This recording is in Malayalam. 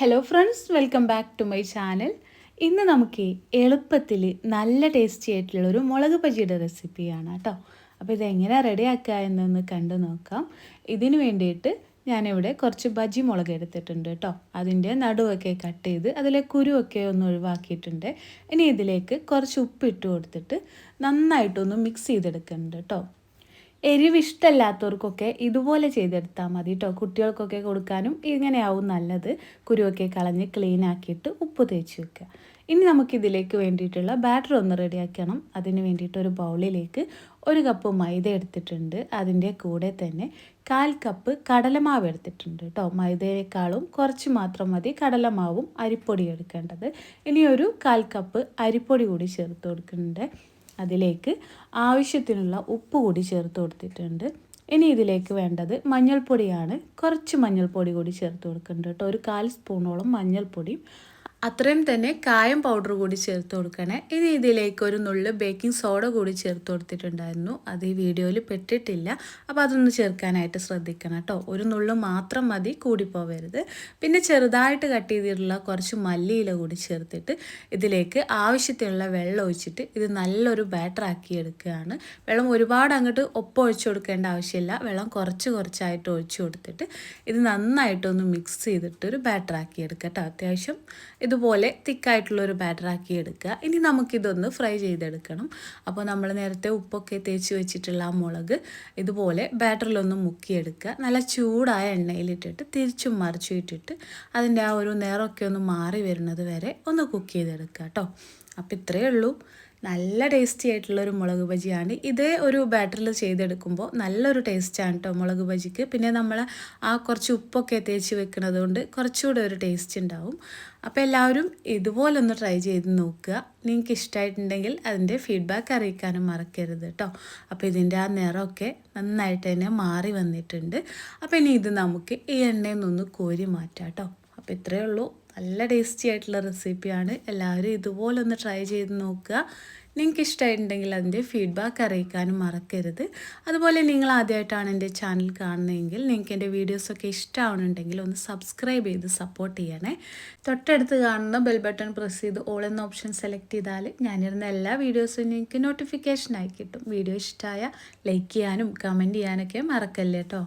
Hello friends welcome back to my channel ഇന്ന് നമുക്ക് എളുപ്പത്തിൽ നല്ല ടേസ്റ്റി ആയിട്ടുള്ള ഒരു മുളക് ബജിയുടെ റെസിപ്പിയാണ് കേട്ടോ അപ്പോൾ ഇതെങ്ങനെ റെഡിയാക്കുക എന്നൊന്ന് കണ്ടു നോക്കാം. ഇതിന് വേണ്ടിയിട്ട് ഞാനിവിടെ കുറച്ച് ബജി മുളക് എടുത്തിട്ടുണ്ട് കേട്ടോ അതിന്റെ നടുവൊക്കെ കട്ട് ചെയ്ത് അതിലെ കുരുവൊക്കെ ഒന്ന് ഒഴിവാക്കിയിട്ടുണ്ട്. ഇനി ഇതിലേക്ക് കുറച്ച് ഉപ്പിട്ട് കൊടുത്തിട്ട് നന്നായിട്ടൊന്ന് മിക്സ് ചെയ്തെടുക്കുന്നുണ്ട് കേട്ടോ എരിവ് ഇഷ്ടമല്ലാത്തവർക്കൊക്കെ ഇതുപോലെ ചെയ്തെടുത്താൽ മതി കേട്ടോ കുട്ടികൾക്കൊക്കെ കൊടുക്കാനും ഇങ്ങനെയാവും നല്ലത്. കുരുവൊക്കെ കളഞ്ഞ് ക്ലീൻ ആക്കിയിട്ട് ഉപ്പ് തേച്ച് വെക്കുക. ഇനി നമുക്കിതിലേക്ക് വേണ്ടിയിട്ടുള്ള ബാറ്റർ ഒന്ന് റെഡിയാക്കണം അതിന് വേണ്ടിയിട്ട് ഒരു ബൗളിലേക്ക് ഒരു കപ്പ് മൈദ എടുത്തിട്ടുണ്ട്. അതിന്റെ കൂടെ തന്നെ കാൽ കപ്പ് കടലമാവ് എടുത്തിട്ടുണ്ട് കേട്ടോ മൈദയേക്കാളും കുറച്ച് മാത്രം മതി. കടലമാവും അരിപ്പൊടി എടുക്കേണ്ടത്. ഇനി ഒരു കാൽ കപ്പ് അരിപ്പൊടി കൂടി ചേർത്ത് കൊടുക്കുന്നുണ്ട്. അതിലേക്ക് ആവശ്യത്തിനുള്ള ഉപ്പ് കൂടി ചേർത്ത് കൊടുത്തിട്ടുണ്ട്. ഇനി ഇതിലേക്ക് വേണ്ടത് മഞ്ഞൾപ്പൊടിയാണ്. കുറച്ച് മഞ്ഞൾപ്പൊടി കൂടി ചേർത്ത് കൊടുക്കുന്നുണ്ട് കേട്ടോ. ഒരു കാൽ സ്പൂണോളം മഞ്ഞൾപ്പൊടിയും അത്രയും തന്നെ കായം പൗഡർ കൂടി ചേർത്ത് കൊടുക്കണേ. ഇനി ഇതിലേക്ക് ഒരു നുള്ളു ബേക്കിംഗ് സോഡ കൂടി ചേർത്ത് കൊടുത്തിട്ടുണ്ടായിരുന്നു. അത് ഈ വീഡിയോയിൽ പെട്ടിട്ടില്ല. അപ്പോൾ അതൊന്ന് ചേർക്കാനായിട്ട് ശ്രദ്ധിക്കണം കേട്ടോ. ഒരു നുള്ളു മാത്രം മതി കൂടിപ്പോവരുത് പിന്നെ ചെറുതായിട്ട് കട്ട് ചെയ്തിട്ടുള്ള കുറച്ച് മല്ലിയില കൂടി ചേർത്തിട്ട് ഇതിലേക്ക് ആവശ്യത്തിനുള്ള വെള്ളം ഒഴിച്ചിട്ട് ഇത് നല്ലൊരു ബാറ്റർ ആക്കി എടുക്കുകയാണ്. വെള്ളം ഒരുപാട് അങ്ങോട്ട് ഒപ്പം ഒഴിച്ചു കൊടുക്കേണ്ട ആവശ്യമില്ല. വെള്ളം കുറച്ച് കുറച്ചായിട്ട് ഒഴിച്ചു കൊടുത്തിട്ട് ഇത് നന്നായിട്ടൊന്ന് മിക്സ് ചെയ്തിട്ട് ഒരു ബാറ്റർ ആക്കി എടുക്കാം കേട്ടോ. അത്യാവശ്യം ഇതുപോലെ തിക്കായിട്ടുള്ളൊരു ബാറ്ററാക്കി എടുക്കുക. ഇനി നമുക്കിതൊന്ന് ഫ്രൈ ചെയ്തെടുക്കണം. അപ്പോൾ നമ്മൾ നേരത്തെ ഉപ്പൊക്കെ തേച്ച് വെച്ചിട്ടുള്ള ആ മുളക് ഇതുപോലെ ബാറ്ററിലൊന്ന് മുക്കിയെടുക്കുക. നല്ല ചൂടായ എണ്ണയിലിട്ടിട്ട് തിരിച്ചും മറിച്ചും ഇട്ടിട്ട് അതിന്റെ ആ ഒരു നിറമൊക്കെ ഒന്ന് മാറി വരുന്നത് വരെ ഒന്ന് കുക്ക് ചെയ്തെടുക്കുക കേട്ടോ അപ്പോൾ ഇത്രയേ ഉള്ളൂ. നല്ല ടേസ്റ്റി ആയിട്ടുള്ള ഒരു മുളക് ബജിയാണ്. ഇതേ ഒരു ബാറ്ററിൽ ചെയ്തെടുക്കുമ്പോൾ നല്ലൊരു ടേസ്റ്റാണ് കേട്ടോ മുളക് ബജിക്ക്. പിന്നെ നമ്മൾ ആ കുറച്ച് ഉപ്പൊക്കെ തേച്ച് വെക്കുന്നത് കൊണ്ട് കുറച്ചുകൂടെ ഒരു ടേസ്റ്റ് ഉണ്ടാവും അപ്പോൾ എല്ലാവരും ഇതുപോലൊന്ന് ട്രൈ ചെയ്ത് നോക്കുക. നിങ്ങൾക്ക് ഇഷ്ടമായിട്ടുണ്ടെങ്കിൽ അതിന്റെ ഫീഡ്ബാക്ക് അറിയിക്കാനും മറക്കരുത് കേട്ടോ അപ്പോൾ ഇതിന്റെ ആ നിറമൊക്കെ നന്നായിട്ട് തന്നെ മാറി വന്നിട്ടുണ്ട്. അപ്പോൾ ഇനി ഇത് നമുക്ക് ഈ എണ്ണയിൽ നിന്നൊന്ന് കോരി മാറ്റാം കേട്ടോ അപ്പോൾ ഇത്രയേ ഉള്ളൂ. നല്ല ടേസ്റ്റി ആയിട്ടുള്ള റെസിപ്പിയാണ് എല്ലാവരും ഇതുപോലെ ഒന്ന് ട്രൈ ചെയ്ത് നോക്കുക. നിങ്ങൾക്ക് ഇഷ്ടമായിട്ടുണ്ടെങ്കിൽ അതിന്റെ ഫീഡ്ബാക്ക് അറിയിക്കാനും മറക്കരുത്. അതുപോലെ നിങ്ങൾ ആദ്യമായിട്ടാണ് എന്റെ ചാനൽ കാണുന്നതെങ്കിൽ നിങ്ങൾക്ക് എന്റെ വീഡിയോസൊക്കെ ഇഷ്ടമാവുന്നുണ്ടെങ്കിൽ ഒന്ന് സബ്സ്ക്രൈബ് ചെയ്ത് സപ്പോർട്ട് ചെയ്യണേ. തൊട്ടടുത്ത് കാണുന്ന ബെൽ ബട്ടൺ പ്രസ് ചെയ്ത് ഓൾ എന്ന ഓപ്ഷൻ സെലക്ട് ചെയ്താൽ ഞാനിരുന്ന എല്ലാ വീഡിയോസും നിങ്ങൾക്ക് നോട്ടിഫിക്കേഷനായി കിട്ടും. വീഡിയോ ഇഷ്ടമായ ലൈക്ക് ചെയ്യാനും കമന്റ് ചെയ്യാനൊക്കെ മറക്കല്ലേ കേട്ടോ